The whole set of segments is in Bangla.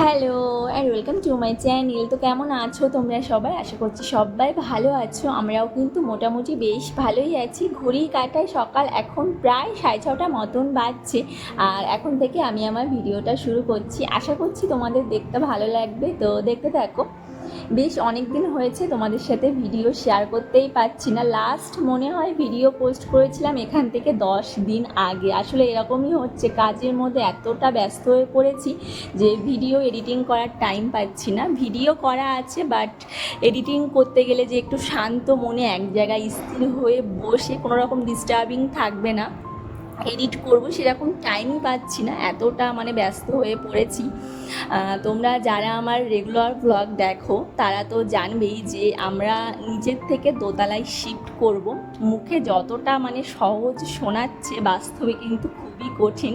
Hello and welcome to my channel তো কেমন আছো তোমরা সবাই? আশা করছি সবাই ভালো আছো। আমরাও কিন্তু মোটামুটি বেশ ভালোই আছি। ঘড়ি কাটায় সকাল এখন প্রায় সাড়ে ছটা মতন বাজছে। আর এখন থেকে আমি আমার ভিডিওটা শুরু করছি। আশা করছি তোমাদের দেখতে ভালো লাগবে। তো দেখতে থাকো। বেশ অনেক দিন হয়েছে তোমাদের সাথে ভিডিও শেয়ার করতেই পারছি না। লাস্ট মনে হয় ভিডিও পোস্ট করেছিলাম এখান থেকে দশ দিন আগে। আসলে এরকমই হচ্ছে, কাজের মধ্যে এতটা ব্যস্ত হয়ে পড়েছি যে ভিডিও এডিটিং করার টাইম পাচ্ছি না। ভিডিও করা আছে বাট এডিটিং করতে গেলে যে একটু শান্ত মনে এক জায়গায় স্থির হয়ে বসে কোনো রকম ডিস্টার্বিং থাকবে না। এডিট করব, সেরকম টাইমই পাচ্ছি না। এতটা মানে ব্যস্ত হয়ে পড়েছি। তোমরা যারা আমার রেগুলার ব্লগ দেখো, তারা তো জানবেই যে আমরা নিজের থেকে দোতলায় শিফট করব। মুখে যতটা মানে সহজ শোনাচ্ছে, বাস্তবে কিন্তু খুবই কঠিন।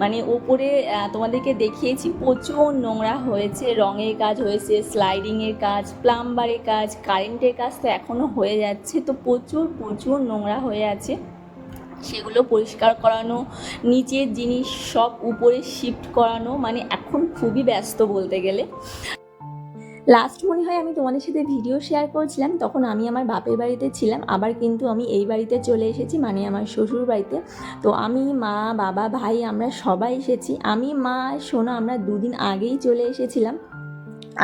মানে ওপরে তোমাদেরকে দেখিয়েছি, প্রচুর নোংরা হয়েছে। রঙের কাজ হয়েছে স্লাইডিংয়ের কাজ প্লাম্বারের কাজ কারেন্টের কাজ তো এখনও হয়ে যাচ্ছে। তো প্রচুর প্রচুর নোংরা হয়ে আছে। সেগুলো পরিষ্কার করানো, নিচের জিনিস সব উপরে শিফট করানো মানে এখন খুবই ব্যস্ত বলতে গেলে। লাস্ট মনে হয় আমি তোমাদের সাথে ভিডিও শেয়ার করছিলাম, তখন আমি আমার বাপের বাড়িতে ছিলাম, আবার কিন্তু আমি এই বাড়িতে চলে এসেছি মানে আমার শ্বশুর বাড়িতে। তো আমি, মা, বাবা, ভাই, আমরা সবাই এসেছি। আমি, মা সোনা আমরা দুদিন আগেই চলে এসেছিলাম।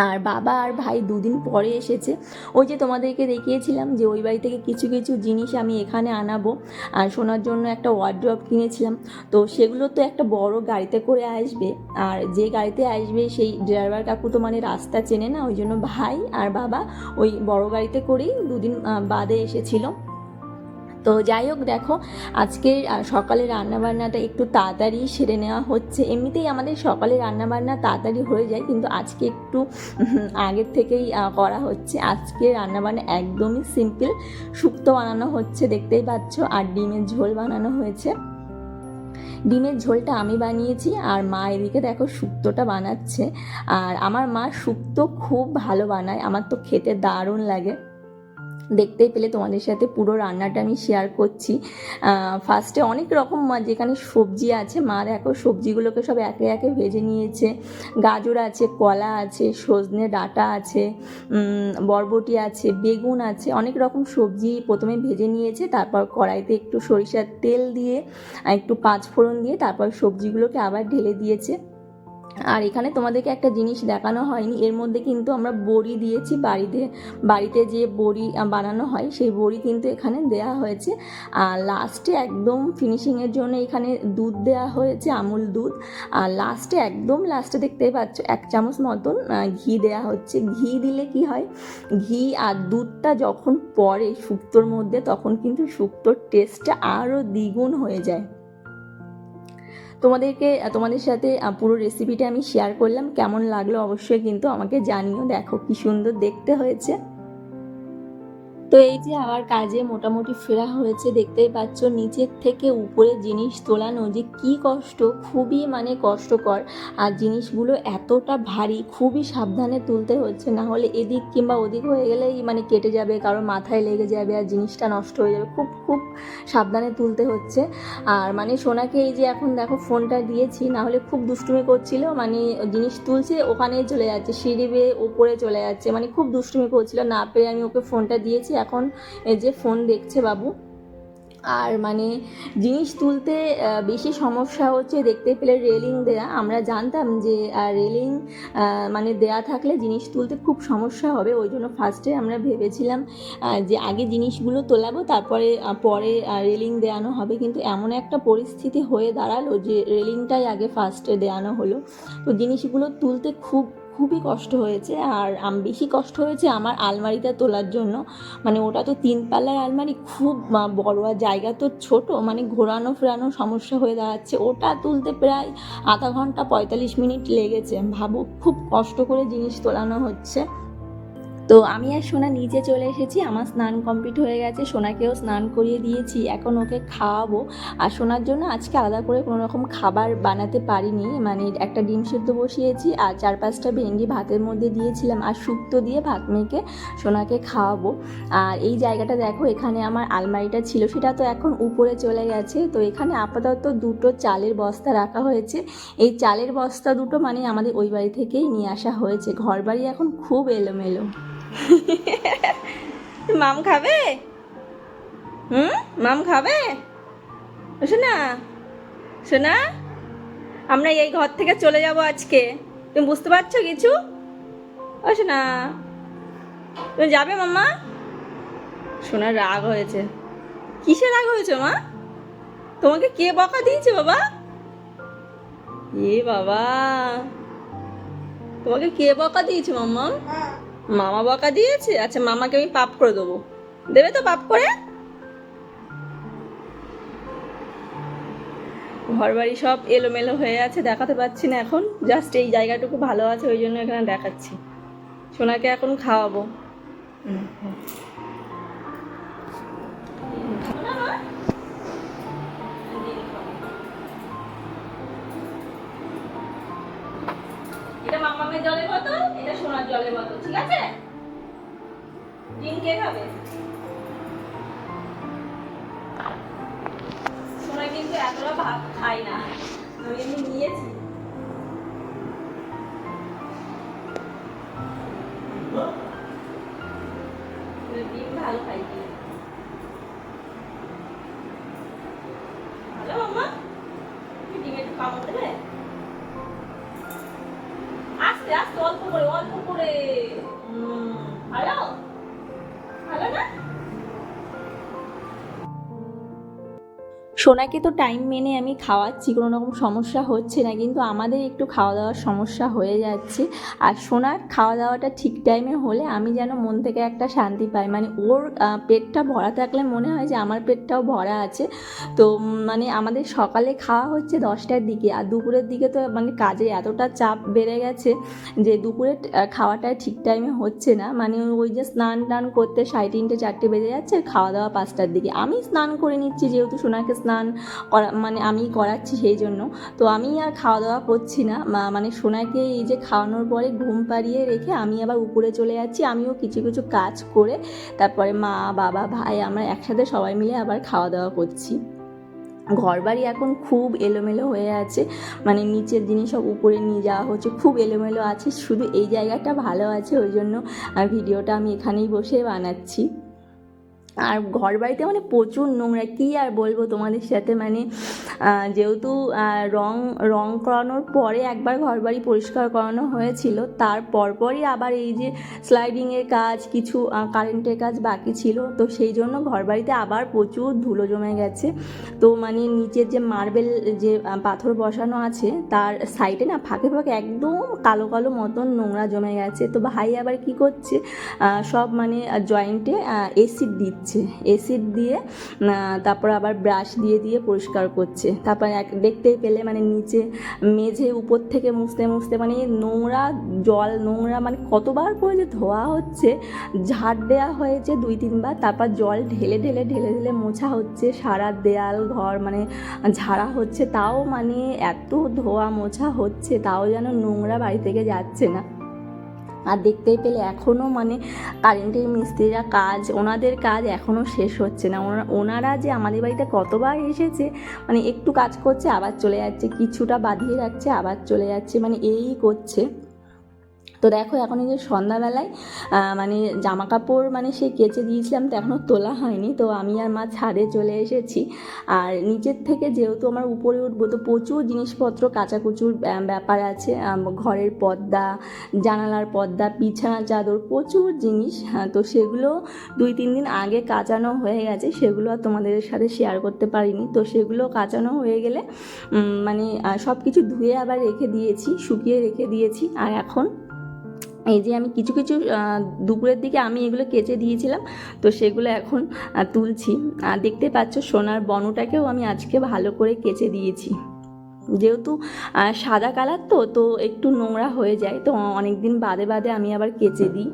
আর বাবা আর ভাই দুদিন পরে এসেছে। ওই যে তোমাদেরকে দেখিয়েছিলাম যে ওই বাড়ি থেকে কিছু কিছু জিনিস আমি এখানে আনাবো। আর শোনার জন্য একটা ওয়ার্ড্রপ কিনেছিলাম। তো সেগুলো তো একটা বড় গাড়িতে করে আসবে। আর যে গাড়িতে আসবে সেই ড্রাইভার কাকু তো মানে রাস্তা চেনে না, ওই জন্য ভাই আর বাবা ওই বড় গাড়িতে করেই দুদিন বাদে এসেছিল। তো যাই হোক, দেখো আজকে সকালে রান্নাবান্নাটা একটু তাড়াতাড়ি সেরে নেওয়া হচ্ছে। এমনিতেই আমাদের সকালে রান্নাবান্না তাড়াতাড়ি হয়ে যায়, কিন্তু আজকে একটু আগের থেকেই করা হচ্ছে। আজকে রান্নাবান্না একদমই সিম্পল। শুক্তো বানানো হচ্ছে, দেখতেই পাচ্ছ, আর ডিমের ঝোল বানানো হয়েছে। ডিমের ঝোলটা আমি বানিয়েছি, আর মা এদিকে দেখো শুক্তোটা বানাচ্ছে। আর আমার মা শুক্তো খুব ভালো বানায়, আমার তো খেতে দারুণ লাগে। দেখতেই পেলে তোমাদের সাথে পুরো রান্নাটা আমি শেয়ার করছি। ফার্স্টে অনেক রকম যেখানে সবজি আছে, মা দেখো সবজিগুলোকে সব একে একে ভেজে নিয়েছে। গাজর আছে, কলা আছে, সজনে ডাঁটা আছে বরবটি আছে, বেগুন আছে, অনেক রকম সবজি প্রথমে ভেজে নিয়েছে, তারপর কড়াইতে একটু সরিষার তেল দিয়ে, একটু পাঁচফোড়ন দিয়ে তারপর সবজিগুলোকে আবার ঢেলে দিয়েছে। আর এখানে তোমাদেরকে একটা জিনিস দেখানো হয়নি। এর মধ্যে কিন্তু আমরা বড়ি দিয়েছি বাড়িতে বাড়িতে যে বড়ি বানানো হয়, সেই বড়ি কিন্তু এখানে দেয়া হয়েছে। আর লাস্টে একদম ফিনিশিংয়ের জন্য এখানে দুধ দেওয়া হয়েছে, আমুল দুধ। আর লাস্টে একদম লাস্টে দেখতেই পাচ্ছ, এক চামচ মতন ঘি দেয়া হচ্ছে। ঘি দিলে কি হয়? ঘি আর দুধটা যখন পড়ে শুক্তোর মধ্যে, তখন কিন্তু শুক্তোর টেস্টটা আরও দ্বিগুণ হয়ে যায়। তোমাদেরকে, তোমাদের সাথে পুরো রেসিপিটা আমি শেয়ার করলাম। কেমন লাগল অবশ্যই কিন্তু আমাকে জানিও। দেখো কি সুন্দর দেখতে হয়েছে। তো এই যে আমার কাজে মোটামুটি ফেরা হয়েছে, দেখতেই পাচ্ছ নিচের থেকে উপরে জিনিস তোলানো যে কি কষ্ট, খুবই মানে কষ্টকর। আর জিনিসগুলো এতটা ভারী, খুবই সাবধানে তুলতে হচ্ছে, না হলে এদিক কিংবা ওদিক হয়ে গেলেই মানে কেটে যাবে, কারও মাথায় লেগে যাবে আর জিনিসটা নষ্ট হয়ে যাবে। খুব খুব সাবধানে তুলতে হচ্ছে। আর মানে সোনাকে এই যে এখন দেখো ফোনটা দিয়েছি, না হলে খুব দুষ্টুমি করছিল মানে জিনিস তুলছে, ওখানেই চলে যাচ্ছে, সিঁড়ি বেয়ে ওপরে চলে যাচ্ছে মানে খুব দুষ্টুমি করছিল, না পেরে আমি ওকে ফোনটা দিয়েছি এখন এই যে ফোন দেখছে বাবু। আর মানে জিনিস তুলতে বেশি সমস্যা হচ্ছে দেখতে পেলে রেলিং দেয়া। আমরা জানতাম যে রেলিং মানে দেয়া থাকলে জিনিস তুলতে খুব সমস্যা হবে। ওই জন্য ফার্স্টে আমরা ভেবেছিলাম যে আগে জিনিসগুলো তোলাবো, তারপরে পরে রেলিং দেওয়ানো হবে। কিন্তু এমন একটা পরিস্থিতি হয়ে দাঁড়াল যে রেলিংটাই আগে ফার্স্টে দেওয়ানো হলো। তো জিনিসগুলো তুলতে খুব খুবই কষ্ট হয়েছে আর বেশি কষ্ট হয়েছে আমার আলমারিটা তোলার জন্য। মানে ওটা তো তিন পাল্লার আলমারি, খুব বড় আর জায়গা তো ছোট মানে ঘোরানো ফেরানো সমস্যা হয়ে দাঁড়াচ্ছে। ওটা তুলতে প্রায় আধা ঘণ্টা পঁয়তাল্লিশ মিনিট লেগেছে। ভাবুক খুব কষ্ট করে জিনিস তোলানো হচ্ছে। তো আমি আর সোনা নিচে চলে এসেছি, আমার স্নান কমপ্লিট হয়ে গেছে, সোনাকেও স্নান করিয়ে দিয়েছি, এখন ওকে খাওয়াবো। আর সোনার জন্য আজকে আলাদা করে কোনো রকম খাবার বানাতে পারিনি মানে একটা ডিম সেদ্ধ বসিয়েছি, আর চার পাঁচটা ভেন্ডি ভাতের মধ্যে দিয়েছিলাম, আর শুক্তো দিয়ে ভাত মেখে সোনাকে খাওয়াবো। আর এই জায়গাটা দেখো, এখানে আমার আলমারিটা ছিল, সেটা তো এখন উপরে চলে গেছে। তো এখানে আপাতত দুটো চালের বস্তা রাখা হয়েছে। এই চালের বস্তা দুটো মানে আমাদের ওই বাড়ি থেকেই নিয়ে আসা হয়েছে ঘর বাড়ি এখন খুব এলোমেলো। মাম খাবে? হুম? মাম খাবে? শোনা শোনা আমরা এই ঘর থেকে চলে যাব আজকে। তুমি বুঝতে পারছ কিছু? ও শোনা তুমি যাবে মাম্মা? সোনার রাগ হয়েছে। কিসের রাগ হয়েছে মা? তোমাকে কে বকা দিয়েছে বাবা? এ বাবা। তোমাকে কে বকা দিয়েছে মাম্মা? মামা বকা দিয়েছে? আচ্ছা মামাকে আমি পাপ করে দেবো। দেবে তো পাপ করে? ঘর বাড়ি সব এলোমেলো হয়ে আছে দেখাতে পাচ্ছি না এখন। জাস্ট এই জায়গাটুকু ভালো আছে ওই জন্য এখানে দেখাচ্ছি। সোনাকে এখন খাওয়াবো। মামামের জলের বোতল, এটা সোনার জলের বোতল, ঠিক আছে? ডিম খাবে? সোনা কিন্তু এতটা ভাত খায় না, আমি এমনি নিয়েছি। ডিম ভালো খাই সোনাকে তো টাইম মেনে আমি খাওয়াচ্ছি, কোনো রকম সমস্যা হচ্ছে না, কিন্তু আমাদের একটু খাওয়া দাওয়ার সমস্যা হয়ে যাচ্ছে। আর সোনার খাওয়া দাওয়াটা ঠিক টাইমে হলে আমি যেন মন থেকে একটা শান্তি পাই। মানে ওর পেটটা ভরা থাকলে মনে হয় যে আমার পেটটাও ভরা আছে। তো মানে আমাদের সকালে খাওয়া হচ্ছে দশটার দিকে, আর দুপুরের দিকে তো মানে কাজে এতটা চাপ বেড়ে গেছে যে দুপুরে খাওয়াটা ঠিক টাইমে হচ্ছে না। মানে ওই যে স্নান টান করতে সাড়ে তিনটে, চারটে বেজে যাচ্ছে খাওয়া দাওয়া পাঁচটার দিকে। আমি স্নান করে নিচ্ছি যেহেতু সোনাকে স্নান করা মানে আমি করাচ্ছি সেই জন্য। তো আমি আর খাওয়া দাওয়া করছি না। মানে সোনাকে এই যে খাওয়ানোর পরে ঘুম পাড়িয়ে রেখে আমি আবার উপরে চলে যাচ্ছি। আমিও কিছু কিছু কাজ করে তারপরে মা, বাবা, ভাই আমরা একসাথে সবাই মিলে আবার খাওয়া দাওয়া করছি। ঘরবাড়ি এখন খুব এলোমেলো হয়ে আছে। মানে নিচের জিনিস সব উপরে নিয়ে যাওয়া হচ্ছে। খুব এলোমেলো আছে। শুধু এই জায়গাটা ভালো আছে। ওই জন্য ভিডিওটা আমি এখানেই বসে বানাচ্ছি। আর ঘর বাড়িতে মানে প্রচুর নোংরা, কী আর বলব তোমাদের সাথে? মানে যেহেতু রং রং করানোর পরে একবার ঘর বাড়ি পরিষ্কার করানো হয়েছিল, তার পরপরই আবার এই যে স্লাইডিংয়ের কাজ, কিছু কারেন্টের কাজ বাকি ছিল, তো সেই জন্য ঘর বাড়িতে আবার প্রচুর ধুলো জমে গেছে। তো মানে নিচের যে মার্বেল যে পাথর বসানো আছে, তার সাইডে না ফাঁকে ফাঁকে একদম কালো কালো মতন নোংরা জমে গেছে। তো ভাই আবার কি করছে? সব মানে জয়েন্টে এসিড দিচ্ছে। এসিড দিয়ে তারপর আবার ব্রাশ দিয়ে দিয়ে পরিষ্কার করছে। তারপর এক দেখতেই পেলে মানে নিচে মেঝে উপর থেকে মুছতে মুছতে মানে নোংরা জল, নোংরা মানে কতবার করে যে ধোয়া হচ্ছে, ঝাড় দেওয়া হয়েছে দুই, তিনবার, তারপর জল ঢেলে ঢেলে ঢেলে ঢেলে মোছা হচ্ছে, সারা দেয়াল, ঘর মানে ঝাড়া হচ্ছে। তাও মানে এত ধোয়া মোছা হচ্ছে, তাও যেন নোংরা বাড়ি থেকে যাচ্ছে না। আর দেখতেই পেলে এখনও মানে কারেন্টের মিস্ত্রিরা কাজ, ওনাদের কাজ এখনও শেষ হচ্ছে না। ওনারা যে আমাদের বাড়িতে কতবার এসেছে মানে একটু কাজ করছে, আবার চলে যাচ্ছে, কিছুটা বাঁধিয়ে রাখছে, আবার চলে যাচ্ছে মানে এই করছে। তো দেখো এখন এই যে সন্ধ্যাবেলায় মানে জামা কাপড় মানে সে কেচে দিয়েছিলাম তো এখনও তোলা হয়নি। তো আমি আর মা ছাদে চলে এসেছি। আর নিচের থেকে যেহেতু আমার উপরে উঠবো তো প্রচুর জিনিসপত্র কাচাকুচুর ব্যাপার আছে ঘরের পর্দা জানালার পর্দা বিছানা চাদর প্রচুর জিনিস। হ্যাঁ, তো সেগুলো দুই তিন দিন আগে কাচানো হয়ে গেছে সেগুলো আর তোমাদের সাথে শেয়ার করতে পারিনি। তো সেগুলো কাচানো হয়ে গেলে মানে সব কিছু ধুয়ে আবার রেখে দিয়েছি শুকিয়ে রেখে দিয়েছি। আর এখন এই যে আমি কিছু কিছু দুপুরের দিকে আমি এগুলো কেচে দিয়েছিলাম, তো সেগুলো এখন তুলছি। আর দেখতে পাচ্ছ সোনার বনটাকেও আমি আজকে ভালো করে কেচে দিয়েছি। যেহেতু সাদা কালার তো তো একটু নোংরা হয়ে যায়, তো অনেক দিন বাদে বাদে আমি আবার কেচে দিই।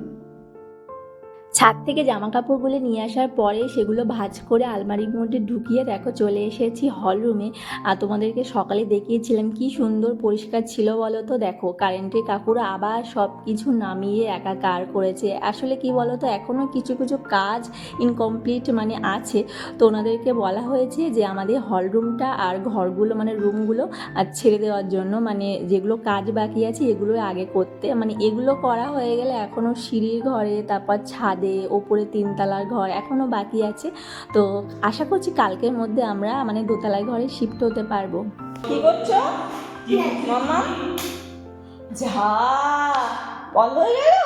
ছাদ থেকে জামা কাপড়গুলো নিয়ে আসার পরে সেগুলো ভাজ করে আলমারির মধ্যে ঢুকিয়ে দেখো চলে এসেছি হল রুমে আর তোমাদেরকে সকালে দেখিয়েছিলাম কি সুন্দর পরিষ্কার ছিল বলো তো? দেখো কারেন্টের কাকুরা আবার সব কিছু নামিয়ে একাকার করেছে। আসলে কি বলো তো এখনও কিছু কিছু কাজ ইনকমপ্লিট মানে আছে। তো ওনাদেরকে বলা হয়েছে যে আমাদের হল রুমটা আর ঘরগুলো মানে রুমগুলো আর ছেড়ে দেওয়ার জন্য মানে যেগুলো কাজ বাকি আছে এগুলো আগে করতে মানে এগুলো করা হয়ে গেলে এখনও সিঁড়ির ঘরে, তারপর ছাদে ওপরে তিনতলার ঘর এখনও বাকি আছে। তো আশা করছি কালকের মধ্যে আমরা মানে দোতলার ঘরে শিফট হতে পারব। কি করছ? মামা যা বন্ধ হয়ে গেল?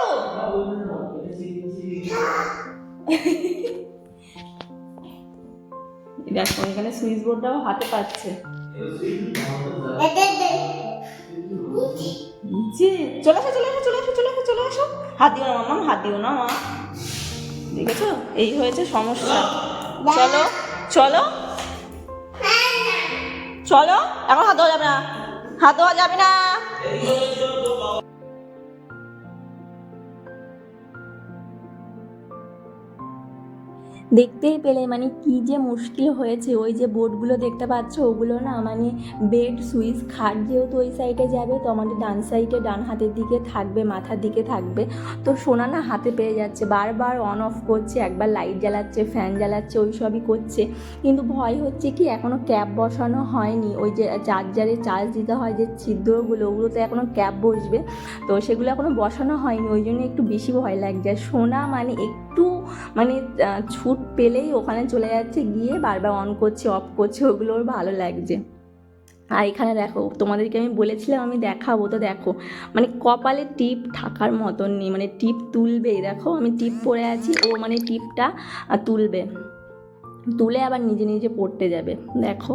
দেখো এখানে সুইচ বোর্ডটাও হাতে পাচ্ছে। চলে আসো চলে আসো চলে আসো চলে আসো চলে আসো। হাত দিও না মামা হাত দিও না মা। দেখেছ? এই হয়েছে সমস্যা। চলো চলো। চলো, এখন হাত ধোয়া যাবে না। হাত ধোয়া যাবে না। দেখতেই পেলে মানে কি যে মুশকিল হয়েছে। ওই যে বোর্ডগুলো দেখতে পাচ্ছ, ওগুলো না মানে বেড সুইচ, খাট যেহেতু ওই সাইডে যাবে, তো আমাদের ডান সাইডে ডান হাতের দিকে থাকবে, মাথার দিকে থাকবে। তো সোনা না হাতে পেয়ে যাচ্ছে, বারবার অন অফ করছে, একবার লাইট জ্বালাচ্ছে ফ্যান জ্বালাচ্ছে, ওই সবই করছে। কিন্তু ভয় হচ্ছে কি এখনও ক্যাপ বসানো হয়নি। ওই যে চার্জারে চার্জ দিতে হয় যে ছিদ্রগুলো, ওগুলোতে এখনও ক্যাপ বসবে। তো সেগুলো এখনও বসানো হয়নি, ওই জন্য একটু বেশি ভয় লাগছে। সোনা মানে একটু মানে ছুট পেলেই ওখানে চলে যাচ্ছে, গিয়ে বারবার অন করছে অফ করছে ওগুলো ওর ভালো লাগছে। আর এখানে দেখো, তোমাদেরকে আমি বলেছিলাম, আমি দেখাবো, তো দেখো মানে কপালে টিপ থাকার মতন নেই মানে টিপ তুলবে দেখো, আমি টিপ পরে আছি, ও মানে টিপটা তুলবে। তুলে আবার নিজে নিজে পড়তে যাবে, দেখো।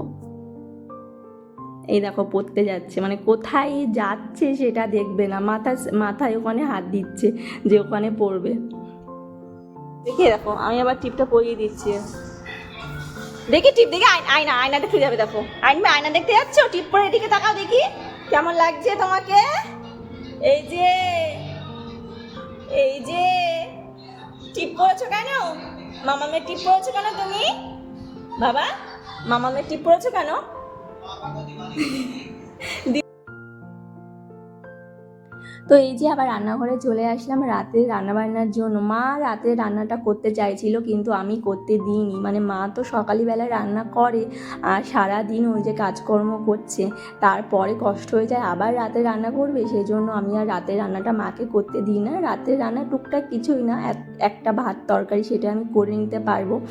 এই দেখো, পড়তে যাচ্ছে মানে কোথায় যাচ্ছে সেটা দেখবে না, মাথা, মাথায় ওখানে হাত দিচ্ছে যে ওখানে পড়বে। দেখে, দেখো, আমি আবার টিপটা পরিয়ে দিচ্ছি। দেখি টিপ, দেখি আয়- আয়না আয়না দেখতে যাবে, দেখো। আইনবে আয়না দেখতে যাচ্ছ? টিপ পরে এদিকে তাকাও দেখি। কেমন লাগছে তোমাকে? এই যে এই যে, টিপ পরেছো কেন? মামামের টিপ পরেছো কেন তুমি? বাবা, মামামের টিপ পরেছো কেন? তো এই যে আবার রান্নাঘরে চলে আসলাম রাতে রান্নাবান্নার জন্য। মা রাতে রান্নাটা করতে চাইছিল কিন্তু আমি করতে দিইনি। মানে মা তো সকালবেলায় রান্না করে আর সারা দিন ওই যে কাজকর্ম করছে। তারপরে কষ্ট হয়ে যায়, আবার রাতে রান্না করবে। সেই জন্য আমি আর রাতের রান্নাটা মাকে করতে দিই না। রাতের রান্না টুকটাক কিছুই না, এক- একটা ভাত তরকারি সেটা আমি করে নিতে পারব।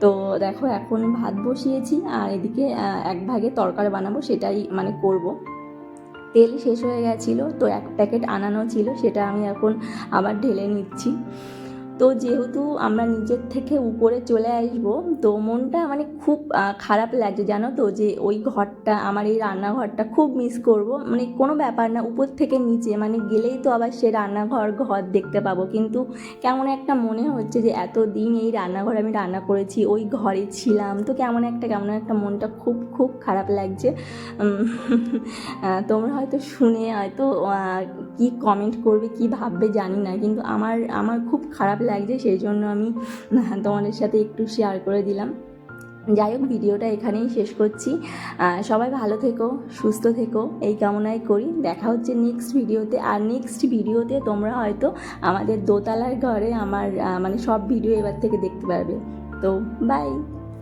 তো দেখো এখন ভাত বসিয়েছি আর এদিকে এক ভাগে তরকারি বানাবো সেটাই মানে করব। তেল শেষ হয়ে গেছিল, তো এক প্যাকেট আনানো ছিল, সেটা আমি এখন আবার ঢেলে নিচ্ছি। তো যেহেতু আমরা নিজের থেকে উপরে চলে আসব, তো মনটা মানে খুব খারাপ লাগছে জানো তো যে ওই ঘরটা, আমার এই রান্নাঘরটা খুব মিস করব। মানে কোনো ব্যাপার না, উপর থেকে নিচে মানে গেলেই তো আবার সে রান্নাঘর, ঘর দেখতে পাবো। কিন্তু কেমন একটা মনে হচ্ছে যে এত দিন এই রান্নাঘরে আমি রান্না করেছি, ওই ঘরে ছিলাম, তো কেমন একটা কেমন একটা মনটা খুব খুব খারাপ লাগছে। তোমরা হয়তো শুনে, হয়তো কি কমেন্ট করবে, কি ভাববে জানি না। কিন্তু আমার আমার খুব খারাপ লাগছে, সেই জন্য আমি, তোমাদের সাথে একটু শেয়ার করে দিলাম। যাই হোক, ভিডিওটা এখানেই শেষ করছি। সবাই ভালো থেকো, সুস্থ থেকো, এই কামনাই করি। দেখা হচ্ছে নেক্সট ভিডিওতে। আর নেক্সট ভিডিওতে তোমরা হয়তো আমাদের দোতলার ঘরে আমার মানে সব ভিডিও এবার থেকে দেখতে পারবে। তো বাই